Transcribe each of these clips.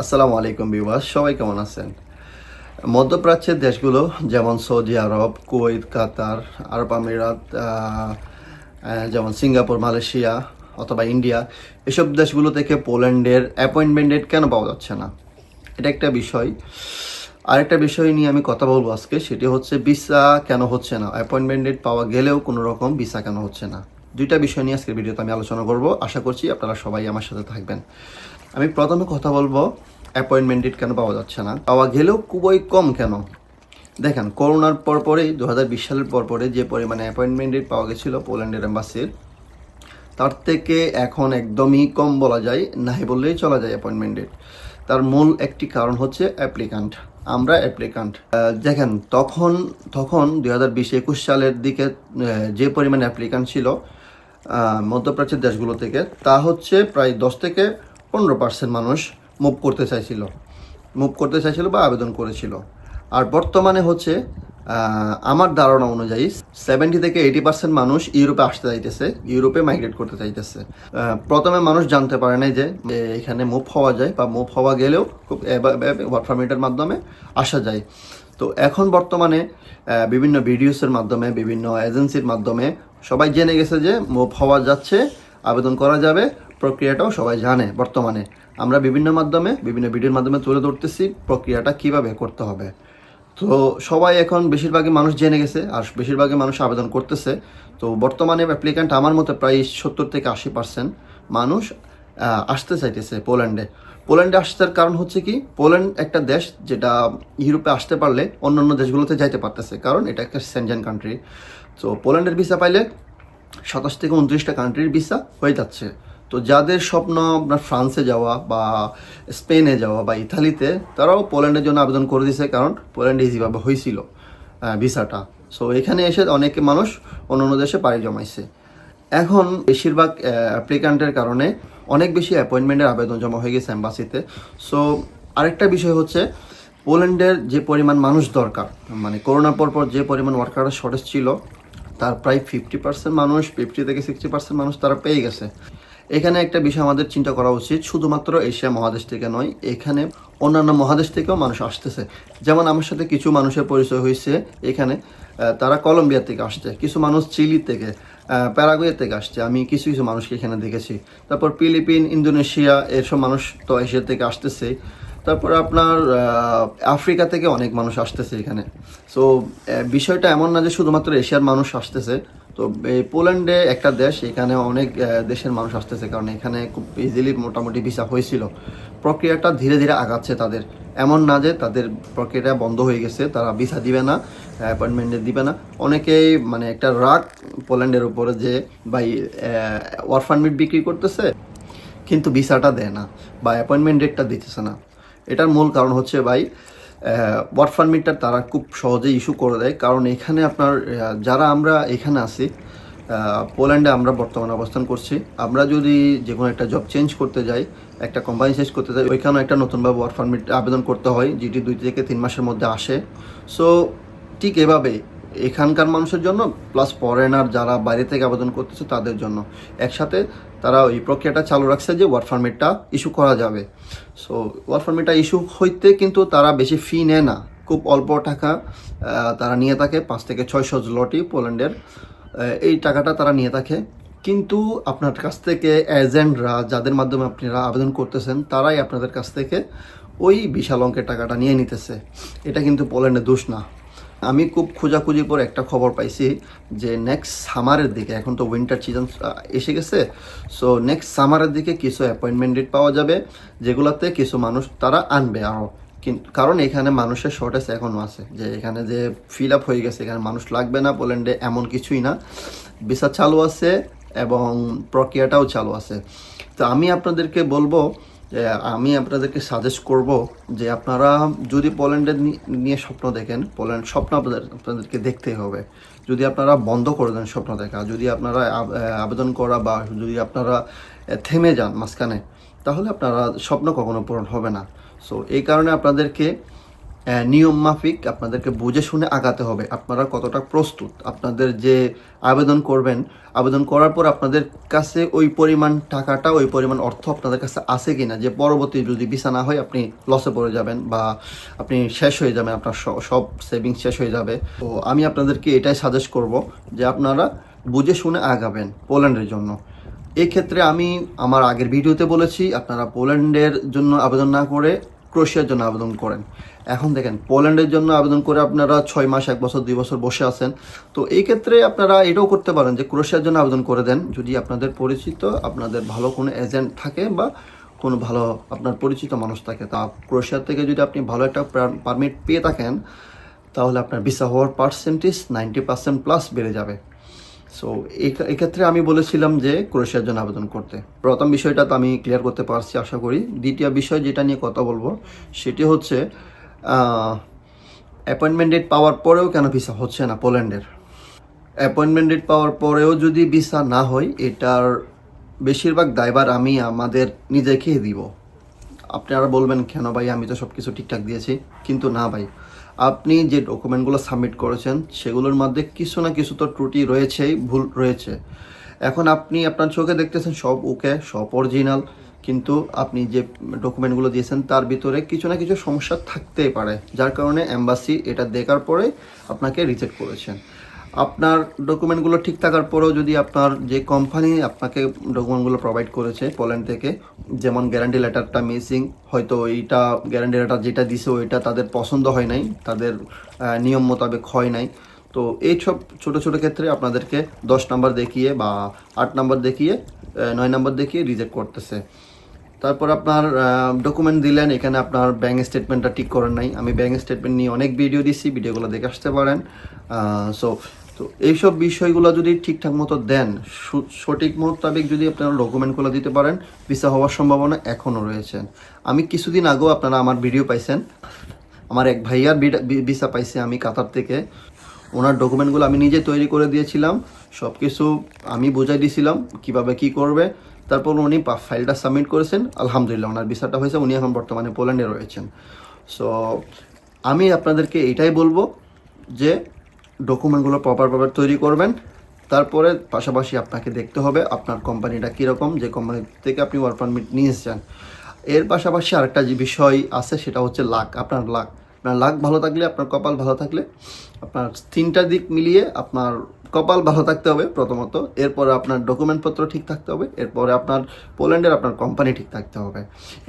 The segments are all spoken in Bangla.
আসসালামু আলাইকুম বিবাস সবাই কেমন আছেন? মধ্যপ্রাচ্যের দেশগুলো যেমন সৌদি আরব, কুয়েত, কাতার, আরব আমিরাত যেমন সিঙ্গাপুর, মালয়েশিয়া অথবা ইন্ডিয়া, এসব দেশগুলো থেকে পোল্যান্ডের অ্যাপয়েন্টমেন্ট ডেট কেন পাওয়া যাচ্ছে না? এটা একটা বিষয়। আরেকটা বিষয় নিয়ে আমি কথা বলব আজকে, সেটি হচ্ছে ভিসা কেন হচ্ছে না? অ্যাপয়েন্টমেন্ট ডেট পাওয়া গেলেও কোনো রকম ভিসা কেন হচ্ছে না? দুইটা বিষয় নিয়ে আজকের ভিডিওতে আমি আলোচনা করব। আশা করছি আপনারা সবাই আমার সাথে থাকবেন। আমি প্রথমে কথা বলব অ্যাপয়েন্টমেন্ট ডেট কেন পাওয়া যাচ্ছে না? পাওয়া গেলেও খুবই কম কেন? দেখেন, করোনার পর পরেই দু হাজার বিশ সালের পর পরে যে পরিমাণে অ্যাপয়েন্টমেন্ট ডেট পাওয়া গেছিল পোল্যান্ডের এম্বাসির তার থেকে এখন একদমই কম বলা যায়, নাই বললেই চলা যায় অ্যাপয়েন্টমেন্ট ডেট তার মূল একটি কারণ হচ্ছে অ্যাপ্লিকান্ট আমরা অ্যাপ্লিকান্ট দেখেন, তখন তখন দুই হাজার বিশ একুশ সালের দিকে যে পরিমাণ অ্যাপ্লিকান্ট ছিল মধ্যপ্রাচ্যের দেশগুলো থেকে, তা হচ্ছে প্রায় দশ থেকে পনেরো পার্সেন্ট মানুষ মুভ করতে চাইছিল। মুভ করতে চাইছিল বা আবেদন করেছিল। আর বর্তমানে হচ্ছে আমার ধারণা অনুযায়ী সেভেন্টি থেকে এইটি পার্সেন্ট মানুষ ইউরোপে আসতে চাইতেছে, ইউরোপে মাইগ্রেট করতে চাইতেছে। প্রথমে মানুষ জানতে পারে নাই যে এখানে মুভ হওয়া যায় বা মুভ হওয়া গেলেও খুব ওয়ার্ক পারমিটের মাধ্যমে আসা যায়। তো এখন বর্তমানে বিভিন্ন ভিডিওসের মাধ্যমে, বিভিন্ন এজেন্সির মাধ্যমে সবাই জেনে গেছে যে মুভ হওয়া যাচ্ছে, আবেদন করা যাবে। প্রক্রিয়াটাও সবাই জানে বর্তমানে। আমরা বিভিন্ন মাধ্যমে, বিভিন্ন ভিডিওর মাধ্যমে তুলে ধরতেছি প্রক্রিয়াটা কীভাবে করতে হবে। তো সবাই এখন বেশিরভাগই মানুষ জেনে গেছে আর বেশিরভাগই মানুষ আবেদন করতেছে। তো বর্তমানে অ্যাপ্লিক্যান্ট আমার মতে প্রায় সত্তর থেকে আশি পার্সেন্ট মানুষ আসতে চাইতেছে পোল্যান্ডে। পোল্যান্ডে আসার কারণ হচ্ছে কি, পোল্যান্ড একটা দেশ যেটা ইউরোপে আসতে পারলে অন্যান্য দেশগুলোতে যাইতে পারতেছে, কারণ এটা একটা সেনজেন কান্ট্রি তো পোল্যান্ডের ভিসা পাইলে সাতাশ থেকে উনত্রিশটা কান্ট্রির ভিসা হয়ে যাচ্ছে। তো যাদের স্বপ্ন আপনার ফ্রান্সে যাওয়া বা স্পেনে যাওয়া বা ইতালিতে, তারাও পোল্যান্ডের জন্য আবেদন করে দিয়েছে, কারণ পোল্যান্ডে ইজিভাবে হয়েছিল ভিসাটা। সো এখানে এসে অনেকে মানুষ অন্য অন্য দেশে পাড়ি জমাইছে। এখন বেশিরভাগ অ্যাপ্লিকান্টের কারণে অনেক বেশি অ্যাপয়েন্টমেন্টের আবেদন জমা হয়ে গেছে অ্যাম্বাসিতে সো আরেকটা বিষয় হচ্ছে, পোল্যান্ডের যে পরিমাণ মানুষ দরকার মানে করোনার পর পর যে পরিমাণ ওয়ার্কারের শর্টেজ ছিল, তার প্রায় ফিফটি পার্সেন্ট মানুষ ফিফটি থেকে সিক্সটি পার্সেন্ট মানুষ তারা পেয়ে গেছে। এখানে একটা বিষয় আমাদের চিন্তা করা উচিত, শুধুমাত্র এশিয়া মহাদেশ থেকে নয়, এখানে অন্যান্য মহাদেশ থেকেও মানুষ আসতেছে। যেমন আমার সাথে কিছু মানুষের পরিচয় হয়েছে এখানে তারা কলম্বিয়া থেকে আসছে, কিছু মানুষ চিলি থেকে প্যারাগুয়ে থেকে আসছে, আমি কিছু কিছু মানুষকে এখানে দেখেছি। তারপর ফিলিপিন, ইন্দোনেশিয়া, এসব মানুষ তো এশিয়া থেকে আসতেছে। তারপরে আপনার আফ্রিকা থেকে অনেক মানুষ আসতেছে এখানে। সো বিষয়টা এমন না যে শুধুমাত্র এশিয়ার মানুষ আসতেছে তো পোল্যান্ডে একটা দেশ, এখানে অনেক দেশের মানুষ আসতেছে কারণ এখানে খুব ইজিলি মোটামুটি ভিসা হয়েছিল। প্রক্রিয়াটা ধীরে ধীরে আগাচ্ছে তাদের। এমন না যে তাদের প্রক্রিয়াটা বন্ধ হয়ে গেছে, তারা ভিসা দিবে না অ্যাপয়েন্টমেন্টে দিবে না। অনেকেই মানে একটা রাগ পোল্যান্ডের উপরে যে, ভাই ওয়ার পারমিট বিক্রি করতেছে, কিন্তু ভিসাটা দেয় না বা অ্যাপয়েন্টমেন্ট ডেটটা দিতেছে না। এটার মূল কারণ হচ্ছে, ভাই ওয়ার্ক পারমিটটা তারা খুব সহজে ইস্যু করে দেয়। কারণ এখানে আপনার যারা আমরা এখানে আছি পোল্যান্ডে আমরা বর্তমানে অবস্থান করছি। আমরা যদি যে কোনো একটা জব চেঞ্জ করতে যাই, একটা কোম্পানি চেঞ্জ করতে যাই, ওইখানেও একটা নতুনভাবে ওয়ার্ক পারমিট আবেদন করতে হয়, যেটি দুই থেকে তিন মাসের মধ্যে আসে। সো ঠিক এভাবে এখানকার মানুষের জন্য প্লাস ফরেনার যারা বাইরে থেকে আবেদন করতেছে তাদের জন্য। একসাথে তারা ওই প্রক্রিয়াটা চালু রাখছে যে ওয়ার্ক পারমিটটা ইস্যু করা যাবে। সো ওয়ার্ক পারমিটটা ইস্যু হইতে কিন্তু তারা বেশি ফি নেয় না। খুব অল্প টাকা তারা নিয়ে থাকে, পাঁচ থেকে ছয়শো জলটি পোল্যান্ডের। এই টাকাটা তারা নিয়ে থাকে। কিন্তু আপনার কাছ থেকে এজেন্টরা যাদের মাধ্যমে আপনারা আবেদন করতেছেন, তারাই আপনাদের কাছ থেকে ওই বিশাল অঙ্কের টাকাটা নিয়ে নিতেছে। এটা কিন্তু পোল্যান্ডের দোষ না। আমি খুব খোঁজাখুঁজির পর একটা খবর পাইছি যে নেক্সট সামারের দিকে, এখন তো উইন্টার সিজন এসে গেছে। সো নেক্সট সামারের দিকে কিছু অ্যাপয়েন্টমেন্ট ডেট পাওয়া যাবে, যেগুলোতে কিছু মানুষ তারা আনবে আরও কিন্তু কারণ এখানে মানুষের শর্টেজ এখনও আছে, যে এখানে যে ফিল আপ হয়ে গেছে, এখানে মানুষ লাগবে না পোল্যান্ডে এমন কিছুই না। ভিসা চালু আছে এবং প্রক্রিয়াটাও চালু আছে। তো আমি আপনাদেরকে বলব যে আমি আপনাদেরকে সাজেস্ট করব যে আপনারা যদি পোল্যান্ডের নিয়ে স্বপ্ন দেখেন পোল্যান্ড স্বপ্ন আপনাদের, আপনাদেরকে দেখতেই হবে। যদি আপনারা বন্ধ করে দেন স্বপ্ন দেখা, যদি আপনারা আবেদন করা বা যদি আপনারা থেমে যান মাঝখানে, তাহলে আপনারা স্বপ্ন কখনো পূরণ হবে না। সো এই কারণে আপনাদেরকে নিয়ম মাফিক আপনাদেরকে বুঝে শুনে আগাতে হবে। আপনারা কতটা প্রস্তুত? আপনাদের যে আবেদন করবেন, আবেদন করার পর আপনাদের কাছে ওই পরিমাণ টাকাটা, ওই পরিমাণ অর্থ আপনাদের কাছে আছে কিনা? যে পরবর্তী যদি ভিসা না হয়, আপনি লসে পড়ে যাবেন বা আপনি শেষ হয়ে যাবেন, আপনার সব সেভিংস শেষ হয়ে যাবে। তো আমি আপনাদেরকে এটাই সাজেস্ট করব যে আপনারা বুঝে শুনে আগাবেন পোল্যান্ডের জন্য। এক্ষেত্রে আমি আমার আগের ভিডিওতে বলেছি, আপনারা পোল্যান্ডের জন্য আবেদন না করে ক্রোয়েশিয়ার জন্য আবেদন করেন। এখন দেখেন, পোল্যান্ডের জন্য আবেদন করে আপনারা ছয় মাস, এক বছর, দুই বছর বসে আছেন। তো এই ক্ষেত্রে আপনারা এটাও করতে পারেন যে ক্রোশিয়ার জন্য আবেদন করে দেন। যদি আপনাদের পরিচিত, আপনাদের ভালো কোনো এজেন্ট থাকে বা কোনো ভালো আপনার পরিচিত মানুষ থাকে, তা ক্রোশিয়ার থেকে যদি আপনি ভালো একটা পারমিট পেয়ে থাকেন, তাহলে আপনার ভিসা হওয়ার পার্সেন্টেজ নাইনটি পার্সেন্ট প্লাস বেড়ে যাবে। সো এক্ষেত্রে আমি বলেছিলাম যে ক্রোয়েশিয়ার জন্য আবেদন করতে। প্রথম বিষয়টা তো আমি ক্লিয়ার করতে পারছি, আশা করি। দ্বিতীয় বিষয় যেটা নিয়ে কথা বলব, সেটি হচ্ছে অ্যাপয়েন্টমেন্ট ডেট পাওয়ার পরেও কেন ভিসা হচ্ছে না পোল্যান্ডের? অ্যাপয়েন্টমেন্ট ডেট পাওয়ার পরেও যদি ভিসা না হয়, এটার বেশিরভাগ দায়ভার আমি আমাদের নিজেকেই দিব। আপনারা বলবেন, কেন ভাই? আমি তো সব কিছু ঠিকঠাক দিয়েছি। কিন্তু না ভাই আপনি যে ডকুমেন্টগুলো সাবমিট করেছেন, সেগুলোর মধ্যে কিছু না কিছু তো ত্রুটি রয়েছেই, ভুল রয়েছে। এখন আপনি আপনার চোখে দেখতেছেন সব ওকে, সব অরিজিনাল, কিন্তু আপনি যে ডকুমেন্টগুলো দিয়েছেন, তার ভিতরে কিছু না কিছু সমস্যা থাকতেই পারে, যার কারণে অ্যাম্বাসি এটা দেখার পরে আপনাকে রিজেক্ট করেছেন। আপনার ডকুমেন্টগুলো ঠিক থাকার পরেও যদি আপনার যে কোম্পানি আপনাকে ডকুমেন্টগুলো প্রোভাইড করেছে পোল্যান্ড থেকে, যেমন গ্যারান্টি লেটারটা মিসিং হয়তো এইটা গ্যারান্টি লেটার যেটা দিছে ওইটা তাদের পছন্দ হয় নাই, তাদের নিয়ম মোতাবেক হয় নাই। তো এই সব ছোটো ছোটো ক্ষেত্রে আপনাদেরকে দশ নাম্বার দেখিয়ে বা আট নাম্বার দেখিয়ে নয় নাম্বার দেখিয়ে রিজেক্ট করতেছে। তারপর আপনার ডকুমেন্ট দিলেন, এখানে আপনার ব্যাঙ্ক স্টেটমেন্টটা ঠিক করেন নাই। আমি ব্যাঙ্ক স্টেটমেন্ট নিয়ে অনেক ভিডিও দিচ্ছি ভিডিওগুলো দেখে আসতে পারেন। সো তো এইসব বিষয়গুলো যদি ঠিকঠাক মতো দেন সঠিক মোতাবেক যদি আপনারা ডকুমেন্টগুলো দিতে পারেন, ভিসা হওয়ার সম্ভাবনা এখনও রয়েছে। আমি কিছুদিন আগেও আপনারা আমার ভিডিও পাইছেন। আমার এক ভাইয়ার ভিসা পাইছে আমি কাতার থেকে। ওনার ডকুমেন্টগুলো আমি নিজে তৈরি করে দিয়েছিলাম। সব কিছু আমি বুঝাই দিয়েছিলাম কীভাবে কি করবে। তারপর উনি ফাইলটা সাবমিট করেছেন। আলহামদুলিল্লাহ, ওনার ভিসাটা হয়েছে। উনি এখন বর্তমানে পোল্যান্ডে রয়েছেন। সো, আমি আপনাদেরকে এটাই বলব যে ডকুমেন্টগুলো প্রপার প্রপার তৈরি করবেন। তারপরে পাশাপাশি আপনাকে দেখতে হবে আপনার কোম্পানিটা কীরকম, যে কোম্পানি থেকে আপনি ওয়ার্ক পারমিট নিয়ে এসেছেন। এর পাশাপাশি আরেকটা যে বিষয় আছে, সেটা হচ্ছে লাক আপনার লাক আপনার লাক ভালো থাকলে, আপনার কপাল ভালো থাকলে, আপনার তিনটা দিক মিলিয়ে আপনার কপাল ভালো থাকতে হবে প্রথমত। এরপরে আপনার ডকুমেন্টপত্র ঠিক থাকতে হবে। এরপরে আপনার পোল্যান্ডের আপনার কোম্পানি ঠিক থাকতে হবে।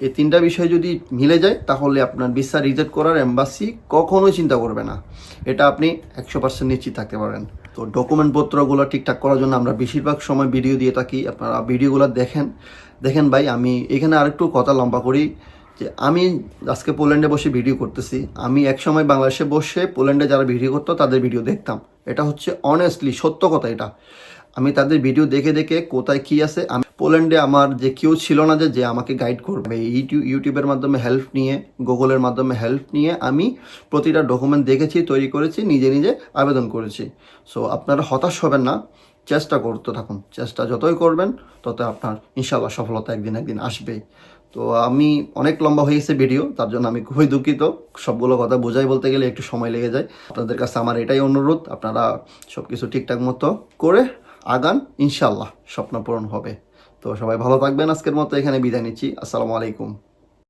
এই তিনটা বিষয় যদি মিলে যায়, তাহলে আপনার ভিসা রিজেক্ট করার এম্বাসি কখনোই চিন্তা করবে না। এটা আপনি একশো পার্সেন্ট নিশ্চিত থাকতে পারেন তো ডকুমেন্টপত্রগুলো ঠিকঠাক করার জন্য আমরা বেশিরভাগ সময় ভিডিও দিয়ে থাকি। আপনারা ভিডিওগুলো দেখেন। দেখেন ভাই, আমি এখানে আরেকটু কথা লম্বা করি। যে আমি আজকে পোল্যান্ডে বসে ভিডিও করতেছি। আমি এক সময় বাংলাদেশে বসে পোল্যান্ডে যারা ভিডিও করতো, তাদের ভিডিও দেখতাম। এটা হচ্ছে অনেস্টলি সত্য কথা এটা। আমি তাদের ভিডিও দেখে দেখে কোথায় কি আছে, আমি পোল্যান্ডে আমার যে কেউ ছিল না যে যে আমাকে গাইড করবে। ইউটিউব ইউটিউবের মাধ্যমে হেল্প নিয়ে, গুগলের মাধ্যমে হেল্প নিয়ে আমি প্রতিটা ডকুমেন্ট দেখেছি, তৈরি করেছি, নিজে নিজে আবেদন করেছি। সো আপনারা হতাশ হবেন না, চেষ্টা করতে থাকুন। চেষ্টা যতই করবেন তত আপনার ইনশাল্লাহ সফলতা একদিন একদিন আসবেই। তো আমি অনেক লম্বা হয়ে গেছে ভিডিও তার জন্য আমি খুবই দুঃখিত। সবগুলো কথা বোঝাই বলতে গেলে একটু সময় লেগে যায়। আপনাদের কাছে আমার এটাই অনুরোধ, আপনারা সব কিছু ঠিকঠাক মতো করে আগান ইনশাল্লাহ স্বপ্ন পূরণ হবে। তো সবাই ভালো থাকবেন, আজকের মতো এখানে বিদায় নিচ্ছি। আসসালামু আলাইকুম।